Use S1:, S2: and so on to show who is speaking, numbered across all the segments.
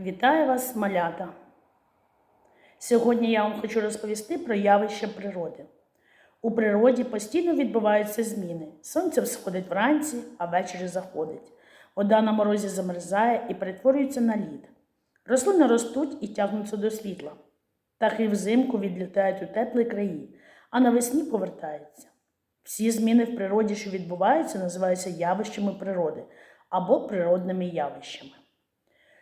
S1: Вітаю вас, малята! Сьогодні я вам хочу розповісти про явище природи. У природі постійно відбуваються зміни. Сонце всходить вранці, а ввечері заходить. Вода на морозі замерзає і перетворюється на лід. Рослини ростуть і тягнуться до світла. Птахи взимку відлітають у теплі краї, а навесні повертаються. Всі зміни в природі, що відбуваються, називаються явищами природи або природними явищами.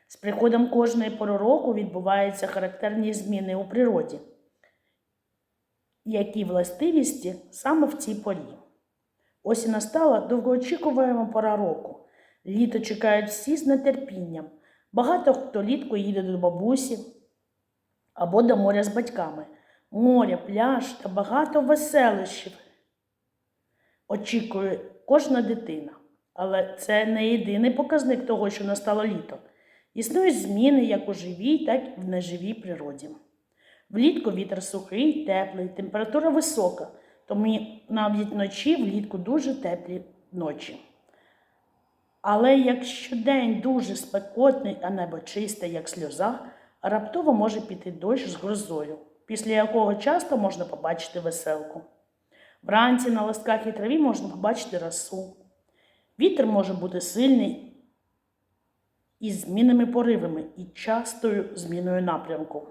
S1: З приходом кожної пори року відбуваються характерні зміни у природі, які властивісті саме в цій порі. Ось і настала довгоочікуваема пора року. Літо чекають всі з нетерпінням. Багато хто літку їде до бабусі або до моря з батьками. Море, пляж та багато веселищів очікує кожна дитина. Але це не єдиний показник того, що настало літо. Існують зміни як у живій, так і в неживій природі. Влітку вітер сухий, теплий, температура висока, тому навіть вночі влітку дуже теплі ночі. Але якщо день дуже спекотний, а небо чисте, як сльоза, раптово може піти дощ з грозою, після якого часто можна побачити веселку. Вранці на листках і траві можна побачити росу. Вітер може бути сильний із змінними поривами і частою зміною напрямку.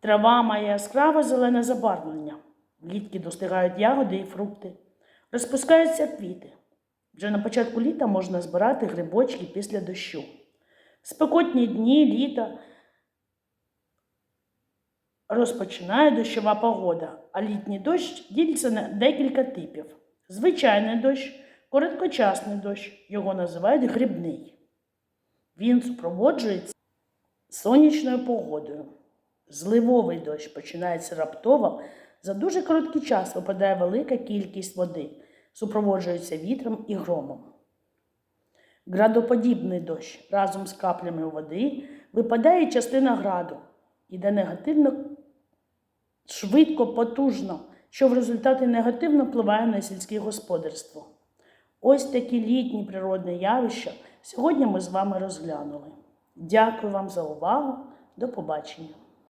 S1: Трава має яскраве зелене забарвлення. Влітки достигають ягоди і фрукти, розпускаються квіти. Вже на початку літа можна збирати грибочки після дощу. Спекотні дні літа розпочинає дощова погода, а літній дощ ділиться на декілька типів. Звичайний дощ, короткочасний дощ, його називають грибний. Він супроводжується сонячною погодою. Зливовий дощ починається раптово. За дуже короткий час випадає велика кількість води, супроводжується вітром і громом. Градоподібний дощ разом з каплями води випадає частина граду, іде негативно швидко, потужно, що в результаті негативно впливає на сільське господарство. Ось такі літні природні явища сьогодні ми з вами розглянули. Дякую вам за увагу. До побачення!